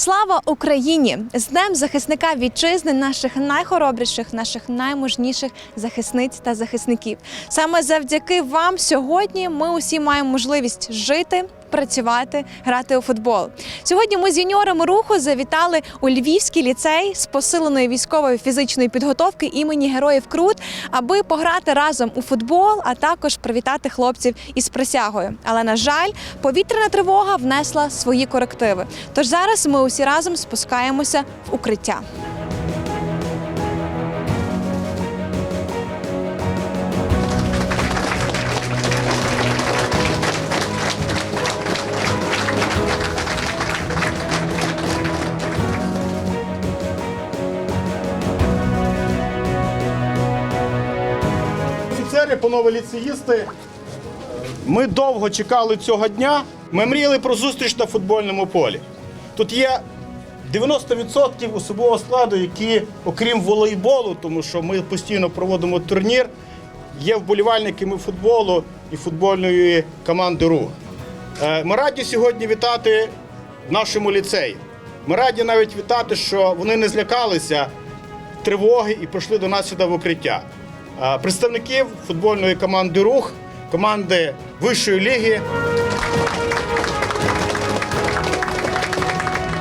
Слава Україні! З Днем захисника вітчизни, наших найхоробріших, наших наймужніших захисниць та захисників. Саме завдяки вам сьогодні ми усі маємо можливість жити. Працювати, грати у футбол. Сьогодні ми з юніорами руху завітали у Львівський ліцей з посиленої військової фізичної підготовки імені Героїв Крут, аби пограти разом у футбол, а також привітати хлопців із присягою. Але на жаль, повітряна тривога внесла свої корективи. Тож зараз ми усі разом спускаємося в укриття. Офіцери, панове ліцеїсти, ми довго чекали цього дня. Ми мріяли про зустріч на футбольному полі. Тут є 90% особового складу, які, окрім волейболу, тому що ми постійно проводимо турнір, є вболівальниками футболу і футбольної команди РУХ. Е, Ми раді сьогодні вітати в нашому ліцеї. Ми раді навіть вітати, що вони не злякалися тривоги і прийшли до нас сюди в укриття. Е, Представників футбольної команди Рух, команди вищої ліги.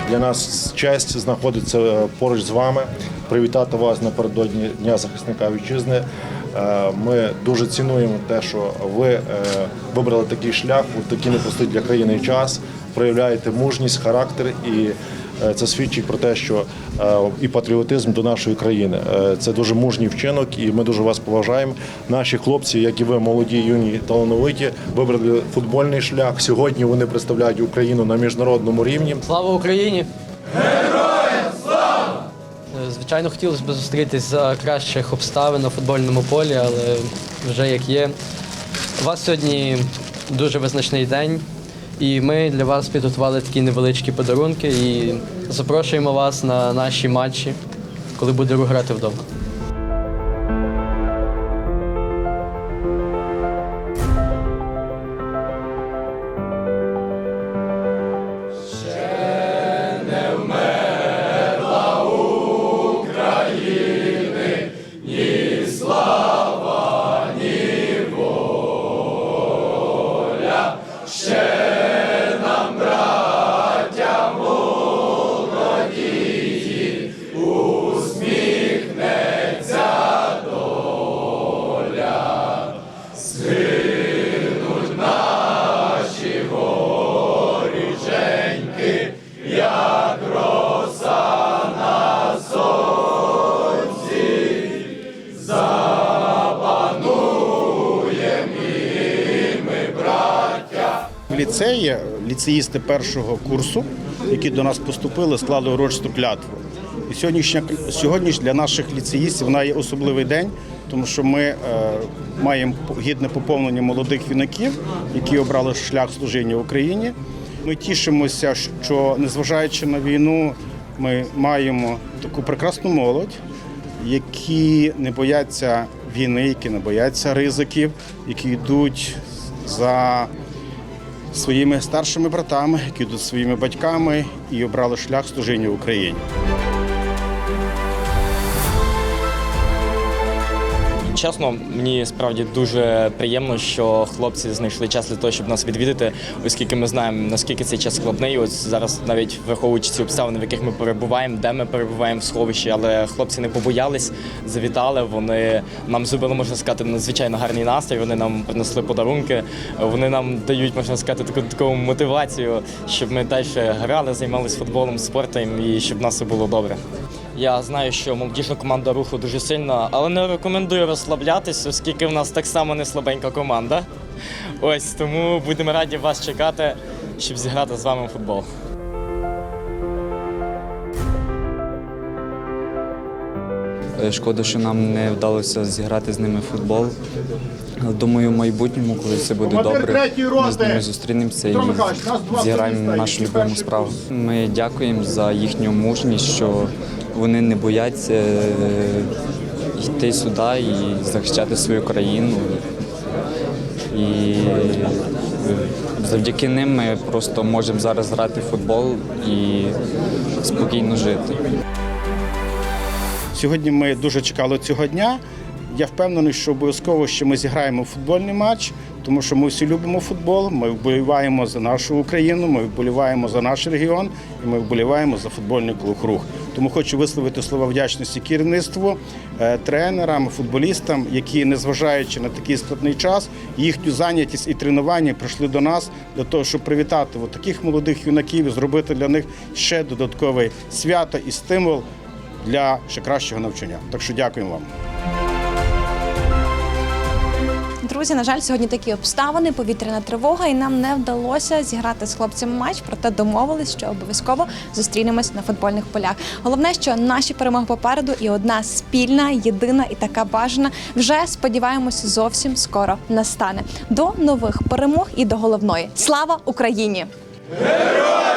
Для нас честь знаходитися поруч з вами, привітати вас напередодні Дня захисника вітчизни. Е, Ми дуже цінуємо те, що ви е, вибрали такий шлях у такий непростий для країни час, проявляєте мужність, характер і. е, Це свідчить про те, що і патріотизм до нашої країни. Це дуже мужній вчинок, і ми дуже вас поважаємо. Наші хлопці, як і ви, молоді, юні, талановиті, вибрали футбольний шлях. Сьогодні вони представляють Україну на міжнародному рівні. Слава Україні! Героям! Звичайно, хотілося б зустрітись за кращих обставин на футбольному полі, але вже як є. У вас сьогодні дуже визначний день, і ми для вас підготували такі невеличкі подарунки і запрошуємо вас на наші матчі, коли буде грати вдома. Ліцеї ліцеїсти першого курсу, які до нас поступили, склали урочисту клятву. І сьогоднішня сьогодні для наших ліцеїстів вона є особливий день, тому що ми е, маємо гідне поповнення молодих юнаків, які обрали шлях служіння Україні. Ми тішимося, що незважаючи на війну, ми маємо таку прекрасну молодь, які не бояться війни, які не бояться ризиків, які йдуть за своїми старшими братами, які йдуть своїми батьками і обрали шлях служіння Україні. Чесно, мені справді дуже приємно, що хлопці знайшли час для того, щоб нас відвідати, оскільки ми знаємо, наскільки цей час складний. Ось зараз, навіть враховуючи ці обставини, в яких ми перебуваємо, де ми перебуваємо в сховищі, але хлопці не побоялись, завітали. Вони нам зробили, можна сказати, надзвичайно гарний настрій. Вони нам принесли подарунки. Вони нам дають, можна сказати, таку таку мотивацію, щоб ми далі грали, займалися футболом, спортом і щоб нас все було добре. Я знаю, що молодіжна команда руху дуже сильна, але не рекомендую розслаблятись, оскільки в нас так само не слабенька команда. Ось тому будемо раді вас чекати, щоб зіграти з вами у футбол. Е, Шкода, що нам не вдалося зіграти з ними футбол. Думаю, в майбутньому, коли все буде добре, ми з ними зустрінемося і зіграємо нашу перші справу. Ми дякуємо за їхню мужність, що вони не бояться е, йти сюди і захищати свою країну. І завдяки ним ми просто можемо зараз грати в футбол і спокійно жити. Сьогодні ми дуже чекали цього дня. Я впевнений, що обов'язково ще ми зіграємо футбольний матч, тому що ми всі любимо футбол. Ми вболіваємо за нашу Україну, ми вболіваємо за наш регіон і ми вболіваємо за футбольний клуб рух. Тому хочу висловити слова вдячності керівництву, е, тренерам, футболістам, які, незважаючи на такий складний час, їхню зайнятість і тренування прийшли до нас для того, щоб привітати таких молодих юнаків і зробити для них ще додаткове свято і стимул для ще кращого навчання. Так що дякуємо вам. Друзі, на жаль, сьогодні такі обставини, повітряна тривога, і нам не вдалося зіграти з хлопцями матч, проте домовились, що обов'язково зустрінемось на футбольних полях. Головне, що наші перемоги попереду, і одна спільна, єдина і така бажана вже сподіваємося зовсім скоро настане. До нових перемог і до головної. Слава Україні! Смерть